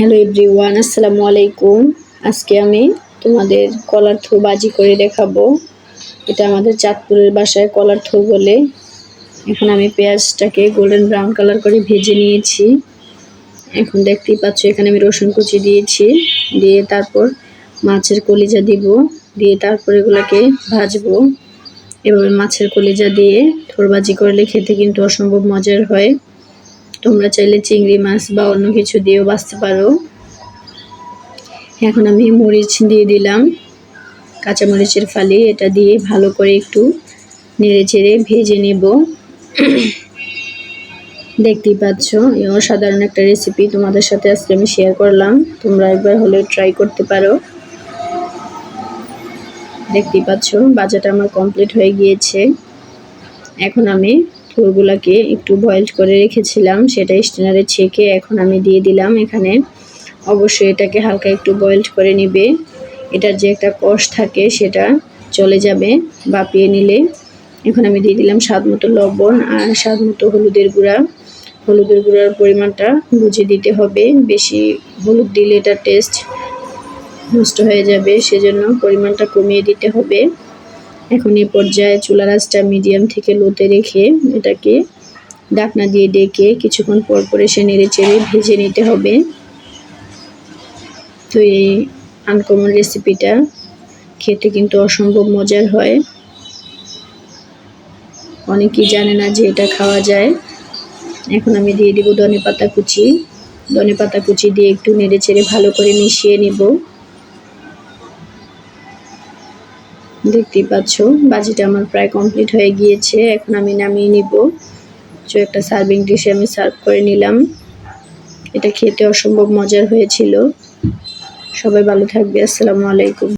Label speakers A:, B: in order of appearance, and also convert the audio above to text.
A: Hello everyone, আসসালামু আলাইকুম। আজকে আমি তোমাদের কলার থু বাজি করে দেখাবো। এটা আমাদের চাঁদপুরের বাসায় কলার থু বলে। এখন আমি পেঁয়াজটাকে গোল্ডেন ব্রাউন কালার করে ভেজে নিয়েছি। এখন দেখতেই পাচ্ছ, এখানে আমি রসুন কুচি দিয়েছি। দিয়ে তারপর মাছের কলিজা দিব। দিয়ে তারপর এগুলোকে ভাজবো। এভাবে মাছের কলিজা দিয়ে থোর বাজি করলে খেতে কিন্তু অসম্ভব মজার হয়। তোমরা চাইলে চিংড়ি মাছ বা অন্য কিছু দিয়েও বাঁচতে পারো। এখন আমি মরিচ দিয়ে দিলাম। কাঁচামরিচের ফালি, এটা দিয়ে ভালো করে একটু নেড়ে চেড়ে ভেজে নেব। দেখতেই পাচ্ছ অসাধারণ একটা রেসিপি তোমাদের সাথে আজকে আমি শেয়ার করলাম। তোমরা একবার হলে ট্রাই করতে পারো। দেখতেই পাচ্ছ, বাজারটা আমার কমপ্লিট হয়ে গিয়েছে। এখন আমি থুরগুলাকে একটু বয়েল করে রেখেছিলাম, সেটা স্টেনারে ছেঁকে এখন আমি দিয়ে দিলাম এখানে। অবশ্যই এটাকে হালকা একটু বয়েলড করে নিবে। এটার যে একটা কষ থাকে, সেটা চলে যাবে বাপিয়ে নিলে। এখন আমি দিয়ে দিলাম স্বাদ মতো লবণ আর স্বাদ মতো হলুদের গুঁড়া। হলুদের গুঁড়ার পরিমাণটা বুঝে দিতে হবে। বেশি হলুদ দিলে এটা টেস্ট নষ্ট হয়ে যাবে, সেজন্য পরিমাণটা কমিয়ে দিতে হবে। এখন এ পর্যায়ে চুলা রাসটা মিডিয়াম থেকে লোতে রেখে এটাকে ডাকনা দিয়ে ডেকে কিছুক্ষণ পর পর এসে নেড়ে চেড়ে ভেজে নিতে হবে। তো এই আনকমন রেসিপিটা খেতে কিন্তু অসম্ভব মজার হয়। অনেকেই জানে না যে এটা খাওয়া যায়। এখন আমি দিয়ে দিব ধনে পাতা কুচি। ধনে পাতা কুচি দিয়ে একটু নেড়ে চেড়ে ভালো করে মিশিয়ে নিব। দেখতেই পাচ্ছ, বাজিটা আমার প্রায় কমপ্লিট হয়ে গিয়েছে, এখন আমি নামিয়ে নিব। কিছু একটা সার্ভিং ডিশে আমি সার্ভ করে নিলাম। এটা খেতে অসম্ভব মজার হয়েছিল। সবাই ভালো থাকবে, আসসালামু আলাইকুম।